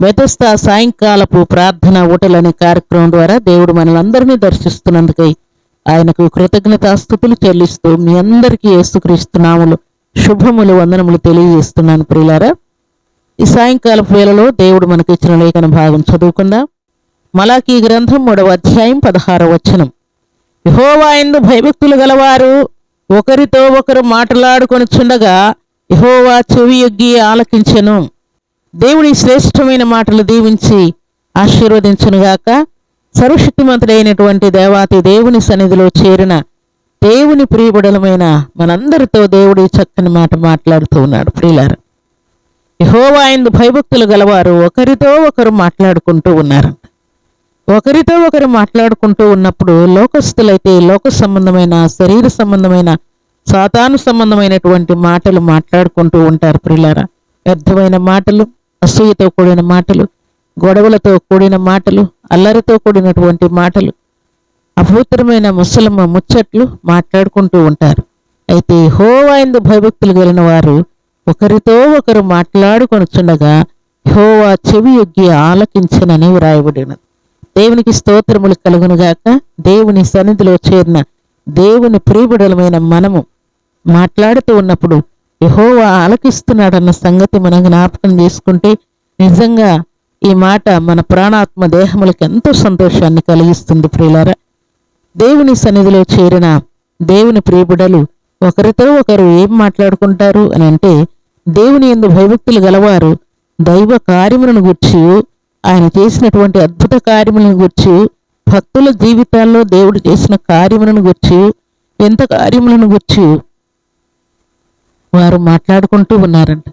బెతస్తా సాయంకాలపు ప్రార్థన ఓటలనే కార్యక్రమం ద్వారా దేవుడు మనలందరినీ దర్శిస్తున్నందుకై ఆయనకు కృతజ్ఞతాస్థుతులు చెల్లిస్తూ మీ అందరికీ ఏసుక్రీస్తున్నాములు శుభములు వందనములు తెలియజేస్తున్నాను ప్రియులారా. ఈ సాయంకాలపు వేళలో దేవుడు మనకి ఇచ్చిన లేఖన భాగం చదువుకుందాం. మలాకీ గ్రంథం మూడవ అధ్యాయం పదహార వచనం. యహోవా ఎందు భయభక్తులు గలవారు ఒకరితో ఒకరు మాట్లాడుకొని చుండగా యహోవా చెవి యొగ్గి ఆలకించెను. దేవుడి శ్రేష్టమైన మాటలు దీవించి ఆశీర్వదించునుగాక. సర్వశక్తిమంతుడైనటువంటి దేవాతి దేవుని సన్నిధిలో చేరిన దేవుని ప్రియబడలమైన మనందరితో దేవుడి చక్కని మాట మాట్లాడుతూ ఉన్నాడు. ప్రియులారు యహోవా ఎందు భయభక్తులు గలవారు ఒకరితో ఒకరు మాట్లాడుకుంటూ ఉన్నారు. ఒకరితో ఒకరు మాట్లాడుకుంటూ ఉన్నప్పుడు లోకస్తులైతే లోక సంబంధమైన శరీర సంబంధమైన సాతాను సంబంధమైనటువంటి మాటలు మాట్లాడుకుంటూ ఉంటారు. ప్రియులారా వ్యర్థమైన మాటలు అసూయతో కూడిన మాటలు గొడవలతో కూడిన మాటలు అల్లరితో కూడినటువంటి మాటలు అభూతరమైన ముసలమ్మ ముచ్చట్లు మాట్లాడుకుంటూ ఉంటారు. అయితే హోవాయందు భయభక్తులు కలిగిన వారు ఒకరితో ఒకరు మాట్లాడుకొనుచుండగా హోవా చెవి యొగ్గి ఆలకించనని వ్రాయబడినది. దేవునికి స్తోత్రములు కలుగునుగాక దేవుని సన్నిధిలో చేరిన దేవుని ప్రియబుడలమైన మనము మాట్లాడుతూ ఉన్నప్పుడు యహోవా ఆలకిస్తున్నాడన్న సంగతి మనం జ్ఞాపకం చేసుకుంటే నిజంగా ఈ మాట మన ప్రాణాత్మ దేహములకు ఎంతో సంతోషాన్ని కలిగిస్తుంది ప్రియులారా. దేవుని సన్నిధిలో చేరిన దేవుని ప్రియబుడలు ఒకరితో ఒకరు ఏం మాట్లాడుకుంటారు అని అంటే దేవుని ఎందు భయభక్తులు గలవారు దైవ కార్యములను గుర్చి ఆయన చేసినటువంటి అద్భుత కార్యములను గుర్చి భక్తుల జీవితాల్లో దేవుడు చేసిన కార్యములను గుర్చి ఎంత కార్యములను గుర్చి వారు మాట్లాడుకుంటూ ఉన్నారంట.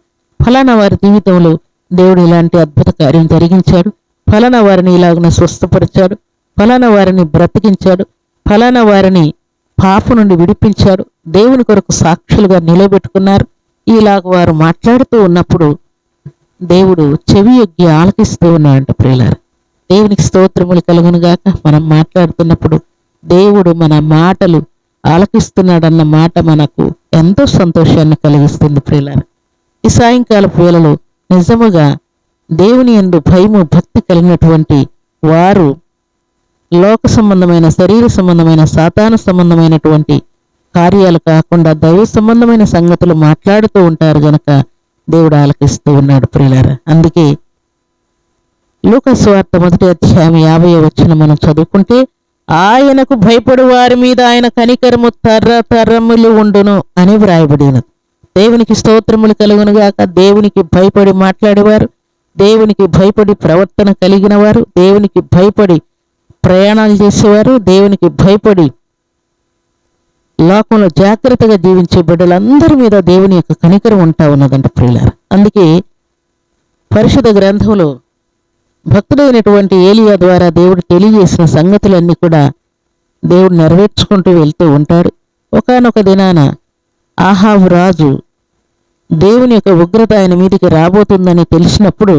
ఫలానా వారి జీవితంలో దేవుడు ఇలాంటి అద్భుత కార్యం జరిగించాడు. ఫలానా వారిని ఇలాగున స్వస్థపరిచాడు. ఫలానా వారిని బ్రతికించాడు. ఫలానా వారిని పాపు నుండి విడిపించాడు. దేవుని కొరకు సాక్షులుగా నిలబెట్టుకున్నారు. ఇలాగ వారు మాట్లాడుతూ ఉన్నప్పుడు దేవుడు చెవి యొగ్గి ఆలకిస్తూ ఉన్నాడంట ప్రియులారు. దేవునికి స్తోత్రములు కలుగునుగాక మనం మాట్లాడుతున్నప్పుడు దేవుడు మన మాటలు ఆలకిస్తున్నాడన్న మాట మనకు ఎంతో సంతోషాన్ని కలిగిస్తుంది ప్రియులారు. ఈ సాయంకాల వేళలో నిజముగా దేవుని యందు భయము భక్తి కలిగినటువంటి వారు లోక సంబంధమైన శరీర సంబంధమైన సాతాన సంబంధమైనటువంటి కార్యాలు కాకుండా దైవ సంబంధమైన సంగతులు మాట్లాడుతూ ఉంటారు గనక దేవుడు ఆలకిస్తూ ఉన్నాడు ప్రియులారా. అందుకే లూకస్వార్త మొదటి అధ్యాయం యాభై వచ్చిన మనం చదువుకుంటే ఆయనకు భయపడు వారి మీద ఆయన కనికరము తర్ర తర్రములు ఉండును అని వ్రాయబడిన. దేవునికి స్తోత్రములు కలుగునుగాక. దేవునికి భయపడి మాట్లాడేవారు. దేవునికి భయపడి ప్రవర్తన కలిగిన వారు దేవునికి భయపడి ప్రయాణాలు చేసేవారు. దేవునికి భయపడి లోకంలో జాగ్రత్తగా జీవించే బిడ్డలందరి మీద దేవుని యొక్క కనికరం ఉంటా ఉన్నదంట ప్రియులార. అందుకే పరిశుద్ధ గ్రంథంలో భక్తుడైనటువంటి ఏలియా ద్వారా దేవుడు తెలియజేసిన సంగతులన్నీ కూడా దేవుడు నెరవేర్చుకుంటూ వెళ్తూ ఉంటాడు. ఒకానొక దినాన ఆహావు రాజు దేవుని యొక్క ఉగ్రత ఆయన మీదికి రాబోతుందని తెలిసినప్పుడు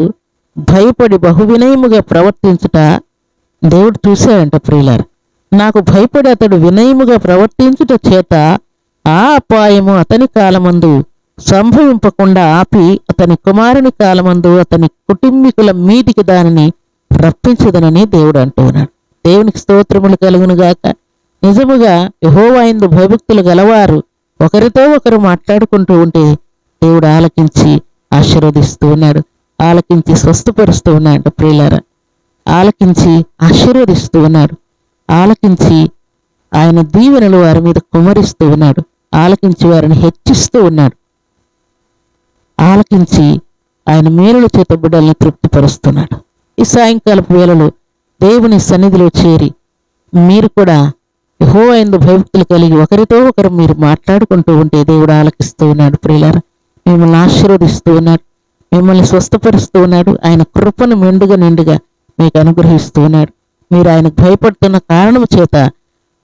భయపడి బహువినయముగా ప్రవర్తించుట దేవుడు చూశాడంట ప్రియులారు. నాకు భయపడి అతడు వినయముగా ప్రవర్తించుట చేత ఆ అపాయము అతని కాలమందు సంభవింపకుండా ఆపి అతని కుమారుని కాలమందు అతని కుటుంబీకుల మీదికి దానిని రప్పించదనని దేవుడు అంటూ ఉన్నాడు. దేవునికి స్తోత్రములు కలుగునుగాక నిజముగా యహోవాయిందు భయభక్తులు గలవారు ఒకరితో ఒకరు మాట్లాడుకుంటూ ఉంటే దేవుడు ఆలకించి ఆశీర్వదిస్తూ ఉన్నాడు. ఆలకించి స్వస్థపరుస్తూ ఉన్నాడు ప్రియులారా. ఆలకించి ఆశీర్వదిస్తూ ఉన్నాడు. ఆలకించి ఆయన దీవెనలు వారి మీద కుమరిస్తూ ఉన్నాడు. ఆలకించి వారిని హెచ్చిస్తూ ఉన్నాడు. ఆలకించి ఆయన మేలుల చేత బిడ్డల్ని తృప్తిపరుస్తున్నాడు. ఈ సాయంకాలపు వేళలో దేవుని సన్నిధిలో చేరి మీరు కూడా హో అయిన భయభక్తులు కలిగి ఒకరితో ఒకరు మీరు మాట్లాడుకుంటూ ఉంటే దేవుడు ఆలకిస్తూ ఉన్నాడు. ప్రియులారా మిమ్మల్ని ఆశీర్వదిస్తూ ఉన్నాడు. మిమ్మల్ని స్వస్థపరుస్తూ ఉన్నాడు. ఆయన కృపను మెండుగా నిండుగా మీకు అనుగ్రహిస్తూ ఉన్నాడు. మీరు ఆయనకు భయపడుతున్న కారణం చేత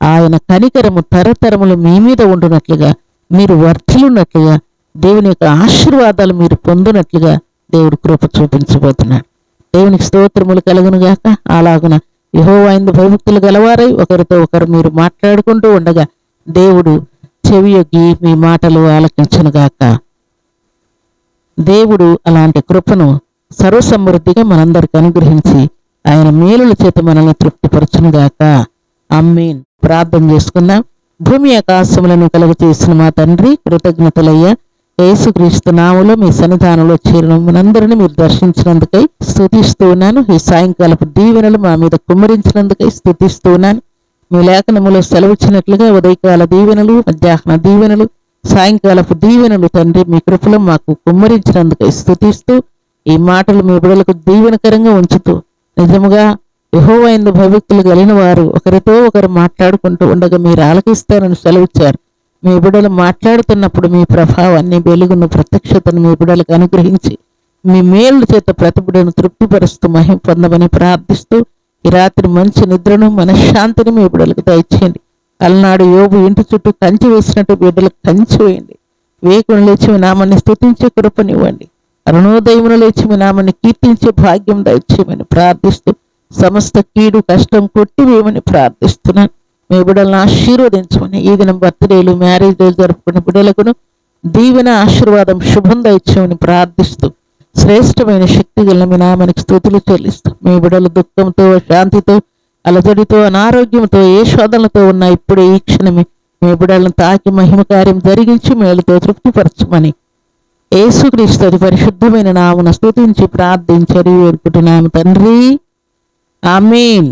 ఆయన కనికరము తరతరములు మీ మీద ఉండునట్లుగా మీరు వర్ధిల్లున్నట్లుగా దేవుని యొక్క ఆశీర్వాదాలు మీరు పొందినట్లుగా దేవుడు కృప చూపించబోతున్నాడు దేవునికి స్తోత్రములు కలుగునుగాక అలాగున యహోవాయింద భయభక్తులు గలవారై ఒకరితో ఒకరు మీరు మాట్లాడుకుంటూ ఉండగా దేవుడు చెవియొగ్గి మీ మాటలు ఆలకించనుగాక దేవుడు అలాంటి కృపను సర్వసమృద్ధిగా మనందరికి అనుగ్రహించి ఆయన మేలుల చేత మనల్ని తృప్తిపరచునుగాక అమ్మీన్ ప్రార్థన చేసుకుందాం. భూమి ఆకాశములను కలుగ చేసిన మా తండ్రి కృతజ్ఞతలయ్యా. యేసుక్రీస్తు నామలో మీ సన్నిధానంలో చేరిన మనందరినీ మీరు దర్శించినందుకై స్థుతిస్తూ ఉన్నాను. ఈ సాయంకాలపు దీవెనలు మా మీద కుమ్మరించినందుకై స్థుతిస్తూ ఉన్నాను. మీ లేఖనములో సెలవిచ్చినట్లుగా ఉదయకాల దీవెనలు మధ్యాహ్న దీవెనలు సాయంకాలపు దీవెనలు తండ్రి మీ కృపలో మాకు కుమ్మరించినందుకై స్థుతిస్తూ ఈ మాటలు మీ బిడలకు దీవెనకరంగా ఉంచుతూ నిజముగా యహోవైందు భవిక్తులు కలిగిన వారు ఒకరితో ఒకరు మాట్లాడుకుంటూ ఉండగా మీరు ఆలకిస్తారని సెలవిచ్చారు. మీ బిడలు మాట్లాడుతున్నప్పుడు మీ ప్రభావాన్ని వెలుగును ప్రత్యక్షతను మీ బిడలకు అనుగ్రహించి మీ మేలు చేత ప్రతిభుడను తృప్తిపరుస్తూ మహిం పొందమని ప్రార్థిస్తూ ఈ రాత్రి మంచి నిద్రను మనశ్శాంతిని మీ బిడలకు దయచేయండి. అలనాడు యోబు ఇంటి చుట్టూ కంచి వేసినట్టు బిడ్డలకు కంచి వేయండి. వేకును లేచి మీ నామాన్ని స్తుతించే కృపనివ్వండి. అరుణోదయమును లేచి మీ నామాన్ని కీర్తించే భాగ్యం దయచేయమని ప్రార్థిస్తూ సమస్త కీడు కష్టం కొట్టివేయమని ప్రార్థిస్తున్నాను. మీ బిడ్డలను ఆశీర్వదించమని ఈ దినం బర్త్డేలు మ్యారేజ్ డేలు జరుపుకునే బిడ్డలకును దీవెన ఆశీర్వాదం శుభం దయచేమని ప్రార్థిస్తూ శ్రేష్టమైన శక్తి గల మీ నామనికి స్థుతులు చెల్లిస్తూ మీ బిడ్డలు దుఃఖంతో శాంతితో అలజడితో అనారోగ్యంతో ఏ శోధనలతో ఉన్న ఇప్పుడే ఈ క్షణమే మీ బిడ్డలను తాకి మహిమ కార్యం జరిగించి మేలుతో తృప్తిపరచమని యేసుక్రీస్తు అతి పరిశుద్ధమైన నామను స్థుతించి ప్రార్థించరి వేడుకుంటున్నాము తండ్రి. ఆమేన్.